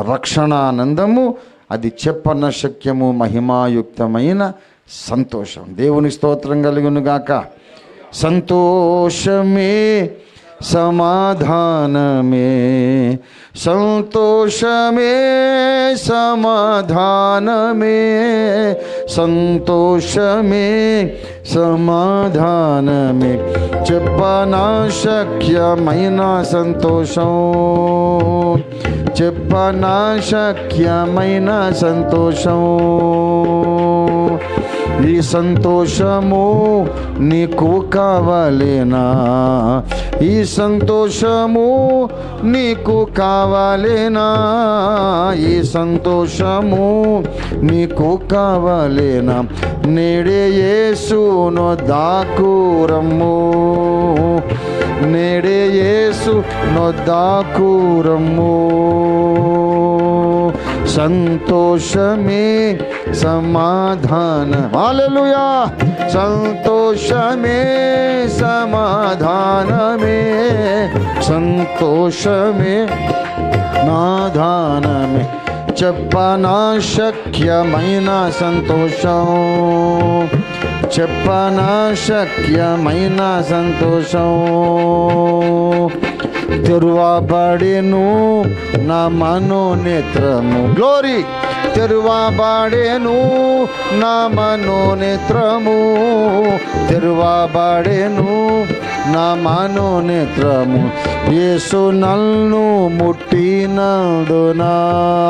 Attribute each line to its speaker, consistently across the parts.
Speaker 1: రక్షణానందము అది చెప్పన శక్యము మహిమాయుక్తమైన సంతోషం. దేవుని స్తోత్రం కలుగునుగాక. సంతోషమే సమాధానమే సంతోషమే సమాధానమే సంతోషమే సమాధానమే. చెప్పనా శక్యమైన సంతోషం. చెప్పనా శక్యమైన సంతోషం ఈ సంతోషము నీకు కావాలేనా? ఈ సంతోషము నీకు కావాలేనా? ఈ సంతోషము నీకు కావాలేనా? నేడే యేసును దాకురమ్ము నేడే యేసు నొద్దాకురమ్ము సంతోషమే సమాధాన. హల్లెలూయా! సంతోషమే సమాధానమే. సంతోషమే నాధానమే. చెప్పనా శక్యమైన సంతోషం? చెప్పనా శక్యమైన సంతోషం. తెరువబడేను నా మనోనేత్రము. గ్లోరీ తెరువబడేను నా మనోనేత్రము తెరువబడేను నా మనోనేత్రము యేసు నన్ను ముట్టినందునా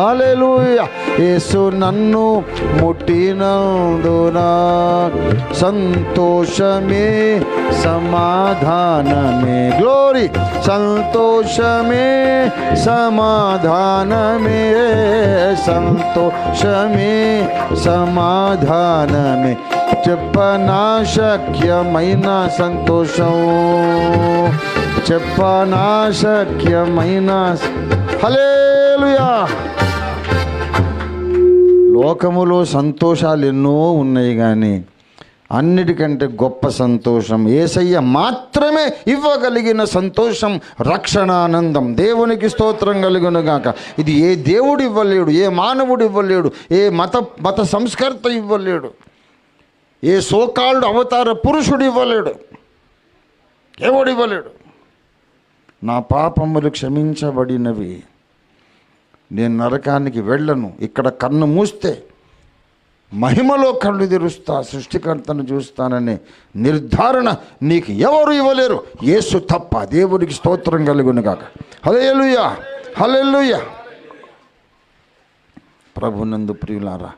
Speaker 1: హల్లెలూయా. యేసు నన్ను ముట్టినందునా సంతోషమే సమాధానమే. గ్లోరీ. సంతోషమే సమాధానమే. సంతోషమే సమాధానమే చెప్పనా శక్యమైన సంతోషం చెప్పనా శక్యమైన హలేలుయా లోకములో సంతోషాలు ఎన్నో ఉన్నాయి కానీ అన్నిటికంటే గొప్ప సంతోషం ఏసయ్య మాత్రమే ఇవ్వగలిగిన సంతోషం రక్షణానందం. దేవునికి స్తోత్రం కలుగును గాక ఇది ఏ దేవుడు ఇవ్వలేడు ఏ మానవుడు ఇవ్వలేడు ఏ మత మత సంస్కర్త ఇవ్వలేడు ఏ సోకాళ్ళు అవతార పురుషుడు ఇవ్వలేడు ఎవడు ఇవ్వలేడు. నా పాపములు క్షమించబడినవి. నేను నరకానికి వెళ్ళను ఇక్కడ కన్ను మూస్తే మహిమలో కళ్ళు తెరుస్తా సృష్టికర్తను చూస్తానని నిర్ధారణ నీకు ఎవరు ఇవ్వలేరు. యేసు తప్ప దేవుడికి స్తోత్రం కలుగును కాక హలేలుయా హల్లెలూయా. ప్రభునందు ప్రియులారా